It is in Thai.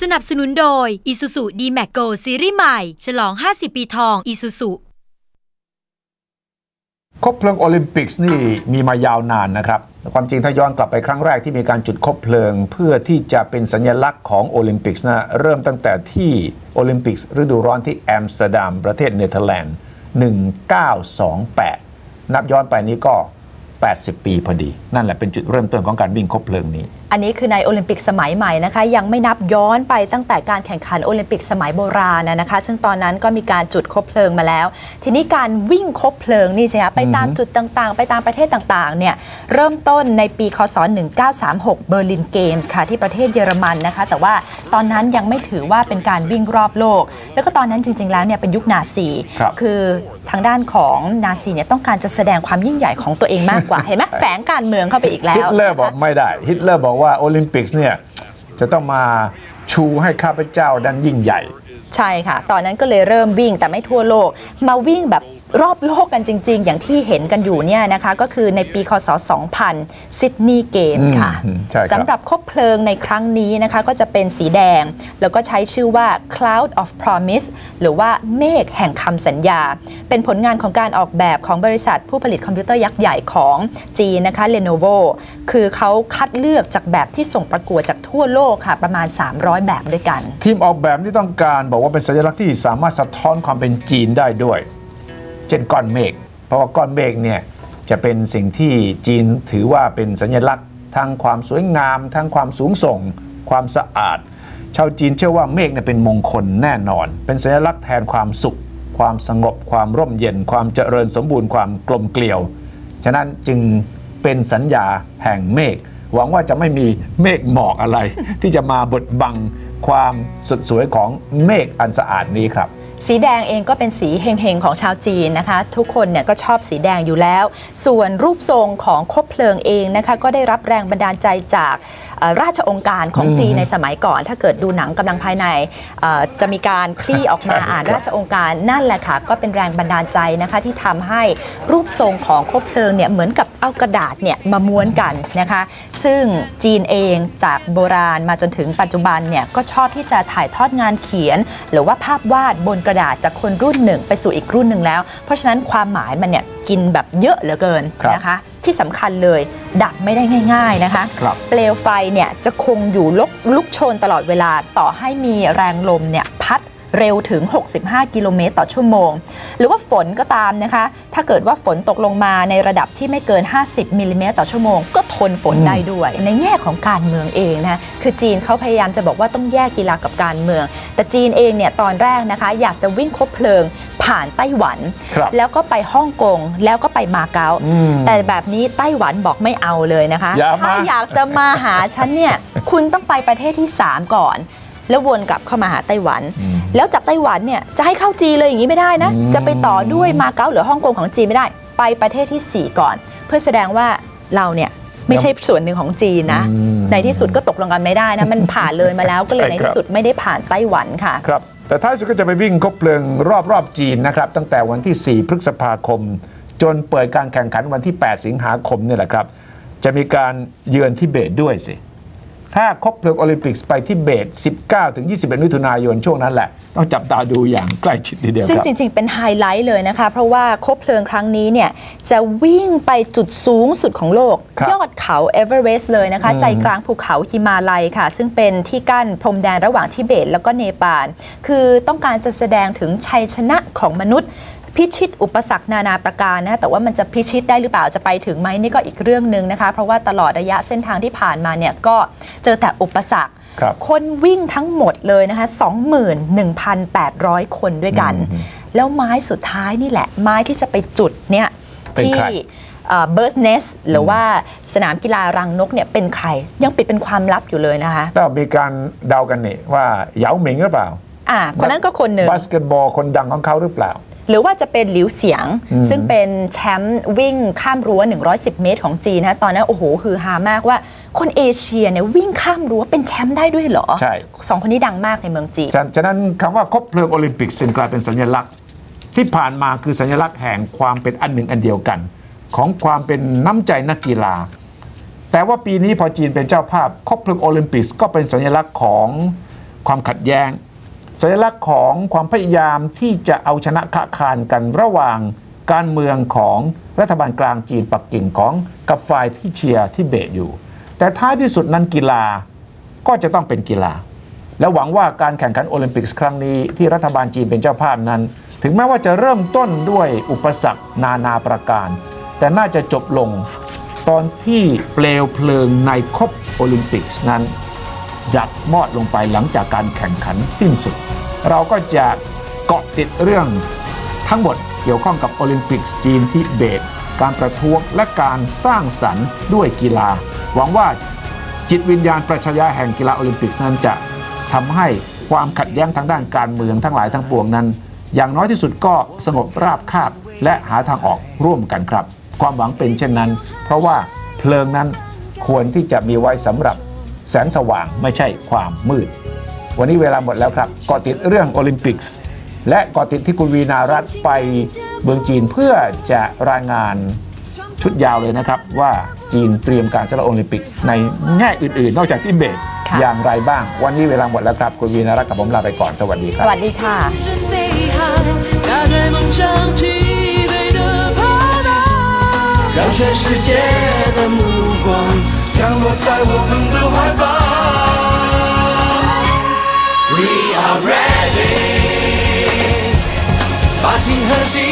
สนับสนุนโดย Isuzu D-Max Go ซีรีส์ใหม่ ฉลอง 50 ปีทอง Isuzu คบเพลิงโอลิมปิกส์นี่มีมายาวนานนะครับ ความจริงถ้าย้อนกลับไปครั้งแรกที่มีการจุดคบเพลิง เพื่อที่จะเป็นสัญลักษณ์ของโอลิมปิกส์นะเริ่มตั้งแต่ที่โอลิมปิกส์ฤดูร้อนที่แอมสเตอร์ดัมประเทศเนเธอร์แลนด์ 1928 นับย้อนไปนี้ก็ 80 ปีพอดี นั่นแหละเป็นจุดเริ่มต้นของการวิ่งคบเพลิงนี้ อันนี้คือในโอลิมปิกสมัยใหม่นะคะยังไม่นับย้อนไปตั้งแต่การแข่งขันโอลิมปิกสมัยโบราณนะคะ ซึ่งตอนนั้นก็มีการจุดคบเพลิงมาแล้ว ทีนี้การวิ่งคบเพลิงนี่สิคะไปตามจุดต่างๆ ไปตามประเทศต่างๆเนี่ยเริ่มต้นในปีคศ 1936 เบอร์ลินเกมส์ค่ะที่ประเทศเยอรมันนะคะ แต่ว่าตอนนั้นยังไม่ถือว่าเป็นการวิ่งรอบโลก แล้วก็ตอนนั้นจริง ๆ แล้วเนี่ยเป็นยุคนาซีครับคือทางด้านของนาซีเนี่ยต้องการจะแสดงความยิ่งใหญ่ของตัวเองมากกว่า เห็นไหมแฝงการเมืองเข้าไปอีกแล้ฮิวตเลอร์บอกไม่ได้ ฮิตเลอร์บอกว่าโอลิมปิกส์เนี่ยจะต้องมาชูให้ข้าพเจ้าดันยิ่งใหญ่ ใช่ค่ะ ตอนนั้นก็เลยเริ่มวิ่งแต่ไม่ทั่วโลก มาวิ่งแบบ รอบโลกกันจริง ๆ อย่างที่เห็นกันอยู่เนี่ยนะคะก็คือในปีคศ 2000 ซิดนีย์เกมส์ค่ะอืมใช่ครับสำหรับคบเพลิงในครั้งนี้นะคะก็จะเป็นสีแดง แล้วก็ใช้ชื่อว่า cloud of promise หรือว่าเมฆแห่งคำสัญญา เป็นผลงานของการออกแบบของบริษัทผู้ผลิตคอมพิวเตอร์ยักษ์ใหญ่ของจีนนะคะ Lenovo คือเขาคัดเลือกจากแบบที่ส่งประกวดจากทั่วโลกค่ะประมาณ 300 แบบด้วยกัน ทีมออกแบบที่ต้องการบอกว่าเป็นสัญลักษณ์ที่สามารถสะท้อนความเป็นจีนได้ด้วย เช่นก้อนเมฆเพราะว่าก้อนเมฆเนี่ยจะเป็นสิ่งที่จีนถือว่าเป็นสัญลักษณ์ทั้งความสวยงาม ทั้งความสูงส่ง ความสะอาด ชาวจีนเชื่อว่าเมฆเนี่ยเป็นมงคลแน่นอน เป็นสัญลักษณ์แทนความสุข ความสงบ ความร่มเย็น ความเจริญสมบูรณ์ความกลมเกลียว ฉะนั้นจึงเป็นสัญญาแห่งเมฆหวังว่าจะไม่มีเมฆหมอกอะไร ที่จะมาบดบังความสดสวยของเมฆอันสะอาดนี้ครับ สีแดงเองก็เป็นสีเฮงๆของชาวจีนนะคะ ทุกคนเนี่ยก็ชอบสีแดงอยู่แล้ว ส่วนรูปทรงของคบเพลิงเองนะคะก็ได้รับแรงบันดาลใจจากเอ่อราชองค์การของจีนในสมัยก่อน ถ้าเกิดดูหนังกำลังภายในเอ่อจะมีการคลี่ออกมาใช่อ่านครับราชองค์การนั่นแหละค่ะก็เป็นแรงบันดาลใจนะคะที่ทำให้รูปทรงของคบเพลิงเนี่ยเหมือนกับเอากระดาษเนี่ยมาม้วนกันนะคะ ซึ่งจีนเองจากโบราณมาจนถึงปัจจุบันเนี่ยก็ชอบที่จะถ่ายทอดงานเขียน หรือว่าภาพวาดบนกระดาษจากคนรุ่นหนึ่งไปสู่อีกรุ่นหนึ่งแล้ว เพราะฉะนั้นความหมายมันเนี่ยกินแบบเยอะเหลือเกินครับนะคะ ที่สำคัญเลยดับไม่ได้ง่าย ๆนะคะครับเปลวไฟเนี่ยจะคงอยู่ลุกลุกโชนตลอดเวลาต่อให้มีแรงลมเนี่ยพัด เร็วถึง 65 กิโลเมตรต่อชั่วโมง หรือว่าฝนก็ตามนะคะ ถ้าเกิดว่าฝนตกลงมาในระดับที่ไม่เกิน 50มิลลิเมตรต่อชั่วโมง ก็ทนฝนได้ด้วย ในแง่ของการเมืองเองนะคือจีนเขาพยายามจะบอกว่าต้องแยกกีฬากับการเมือง แต่จีนเองเนี่ยตอนแรกนะคะอยากจะวิ่งคบเพลิงผ่านไต้หวันครับแล้วก็ไปฮ่องกงแล้วก็ไปมาเก๊าอืมแต่แบบนี้ไต้หวันบอกไม่เอาเลยนะคะอย่ามาถ้าอยากจะมาหาฉันเนี่ยคุณต้องไปประเทศที่ 3 ก่อน แล้ววนกลับเข้ามาหาไต้หวัน แล้วจากไต้หวันเนี่ยจะให้เข้าจีนเลยอย่างนี้ไม่ได้นะ จะไปต่อด้วยมาเก๊าหรือฮ่องกงของจีนไม่ได้ ไปประเทศทีสี่4 ก่อน เพื่อแสดงว่าเราเนี่ยไม่ใช่ส่วนหนึ่งของจีนนะอืมในที่สุดก็ตกลงกันไม่ได้นะ มันผ่านเลยมาแล้วก็เลยใช่ในครับที่สุดไม่ได้ผ่านไต้หวันค่ะครับแต่ท้ายสุดก็จะไปวิ่งคบเพลิงรอบรอบจีนนะครับตั้งแต่วันที่ 4 พฤษภาคม จนเปิดการแข่งขันวันที่ 8 สิงหาคมเนี่ยแหละครับ จะมีการเยือนทิเบตด้วยสิ ถ้าคบเพลิงโอลิมปิกส์ไปทิเบต 19 ถึง 21 มิถุนายนช่วงนั้นแหละ ต้องจับตาดูอย่างใกล้ชิดทีเดียวซึ่งครับจริง ๆ เป็นไฮไลท์เลยนะคะ เพราะว่าคบเพลิงครั้งนี้เนี่ยจะวิ่งไปจุดสูงสุดของโลกครับยอดเขาเอเวอเรสต์เลยนะคะ ใจกลางภูเขาฮิมาลัยค่ะ ซึ่งเป็นที่กั้นพรมแดนระหว่างทิเบตแล้วก็เนปาล คือต้องการจะแสดงถึงชัยชนะของมนุษย์ พิชิตอุปสรรคนานาประการนะแต่ว่ามันจะพิชิตได้หรือเปล่าจะไปถึงไหมนี่ก็อีกเรื่องหนึ่งนะคะ เพราะว่าตลอดระยะเส้นทางที่ผ่านมาเนี่ยก็เจอแต่อุปสรรคครับคนวิ่งทั้งหมดเลยนะคะ 21,800 คนด้วยกัน แล้วไม้สุดท้ายนี่แหละ ไม้ที่จะไปจุดเนี่ยเป็นที่ใครเบิร์สเนสหรือว่าสนามกีฬารังนกเนี่ยเป็นใคร ยังปิดเป็นความลับอยู่เลยนะคะก็มีการเดากันนี่ว่าเหยาหมิงหรือเปล่า อ่า คนนั้นก็คนหนึ่งบาสเกตบอลคนดังของเขาหรือเปล่า หรือว่าจะเป็นหลิวเสียง ซึ่งเป็นแชมป์วิ่งข้ามรั้ว 110 เมตรของจีนนะตอนนั้นโอ้โหคือฮามากว่าคนเอเชียเนี่ยวิ่งข้ามรั้วเป็นแชมป์ได้ด้วยเหรอใช่สองคนนี้ดังมากในเมืองจีน ฉะฉะนั้นคำว่าคบเพลิงโอลิมปิกจึงกลายเป็นสัญลักษณ์ ที่ผ่านมาคือสัญลักษณ์แห่งความเป็นอันหนึ่งอันเดียวกัน ของความเป็นน้ำใจนักกีฬา แต่ว่าปีนี้พอจีนเป็นเจ้าภาพคบเพลิงโอลิมปิกก็เป็นสัญลักษณ์ของความขัดแย้ง สัญลักษณ์ของความพยายามที่จะเอาชนะคะคานกันระหว่างการเมืองของรัฐบาลกลางจีนปักกิ่งของกับฝ่ายที่เชียร์ที่เบตอยู่ แต่ท้ายที่สุดนั้นกีฬาก็จะต้องเป็นกีฬา และหวังว่าการแข่งขันโอลิมปิกครั้งนี้ที่รัฐบาลจีนเป็นเจ้าภาพนั้น ถึงแม้ว่าจะเริ่มต้นด้วยอุปสรรคนานาประการ แต่น่าจะจบลงตอนที่เปลวเพลิงในคบโอลิมปิกนั้น ดับมอดลงไปหลังจากการแข่งขันสิ้นสุด เราก็จะเกาะติดเรื่องทั้งหมดเกี่ยวข้องกับโอลิมปิกจีนที่เบต การประท้วงและการสร้างสรรค์ด้วยกีฬา หวังว่าจิตวิญญาณประชายาแห่งกีฬาโอลิมปิกนั้นจะทำให้ความขัดแย้งทางด้านการเมืองทั้งหลายทั้งปวงนั้น อย่างน้อยที่สุดก็สงบราบคาบและหาทางออกร่วมกันครับ ความหวังเป็นเช่นนั้น เพราะว่าเพลิงนั้นควรที่จะมีไว้สำหรับ แสงสว่างไม่ใช่ความมืด วันนี้เวลาหมดแล้วครับเกาะติดเรื่องโอลิมปิกส์และเกาะติดที่คุณวีนารัตน์ไปเมืองจีนเพื่อจะรายงานชุดยาวเลยนะครับว่าจีนเตรียมการสำหรับโอลิมปิกส์ในแง่อื่น ๆ นอกจากที่เบตค่ะอย่างไรบ้าง วันนี้เวลาหมดแล้วครับ คุณวีนารัตน์กับผมลาไปก่อนสวัสดีคสรับวัสดีค่ะ 降落在我们的怀抱。We are ready，把心和心